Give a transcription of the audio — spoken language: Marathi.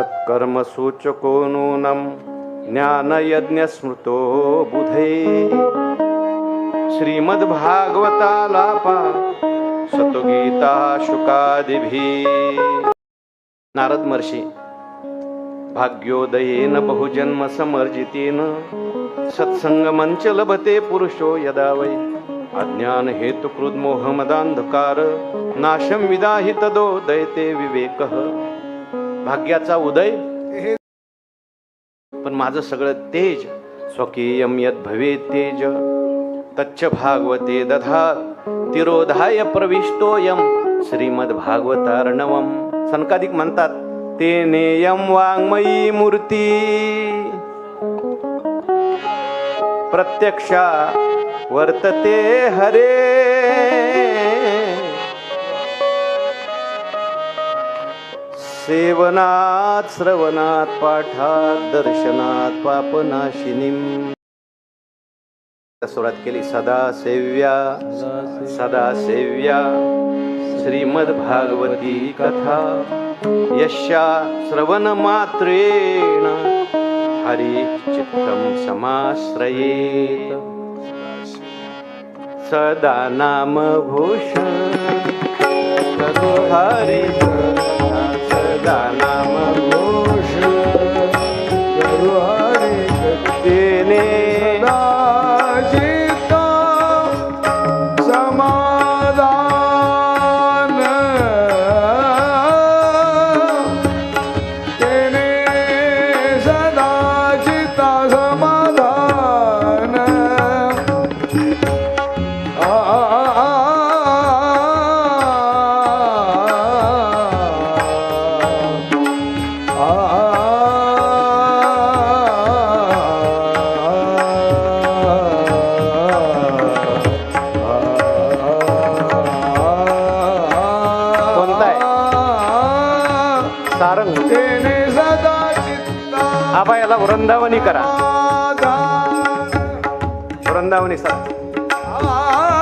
सत्कर्मसूचको नूनं ज्ञानयज्ञस्मृतो बुधे। श्रीमद्भागवतालापा सतुगीता शुकादिभिः। नारद महर्षी भाग्योदयेन बहुजन्म समर्जितेन सत्संगमंच लभते पुरुषो यदा वै। अज्ञान हेतुकृत मोहमदांधकार नाशम विदाहि तदोदयते विवेकः। भाग्याचा उदय. पण माझं सगळं तेज स्वकीयम यद भवे तेज. तच्च भागवते दधा तिरोधाय प्रविष्टोयम श्रीमद भागवतार्णवम सनकादिक म्हणतात तेनेयम वाङ्मयी मूर्ती. प्रत्यक्षा वर्तते हरे. सेवनात श्रवणात पाठात दर्शनात पापनाशिनीम सुरुवात केली सदा सेव्या सदा सेव्या श्रीमद भागवती कथा. यशा श्रवण मात्रेण हरी चित्तम समाश्रयेत. सदा नाम भूषण हरी। Chile. सारंग आबा याला वृंदावनी करा. वृंदावनी सारंग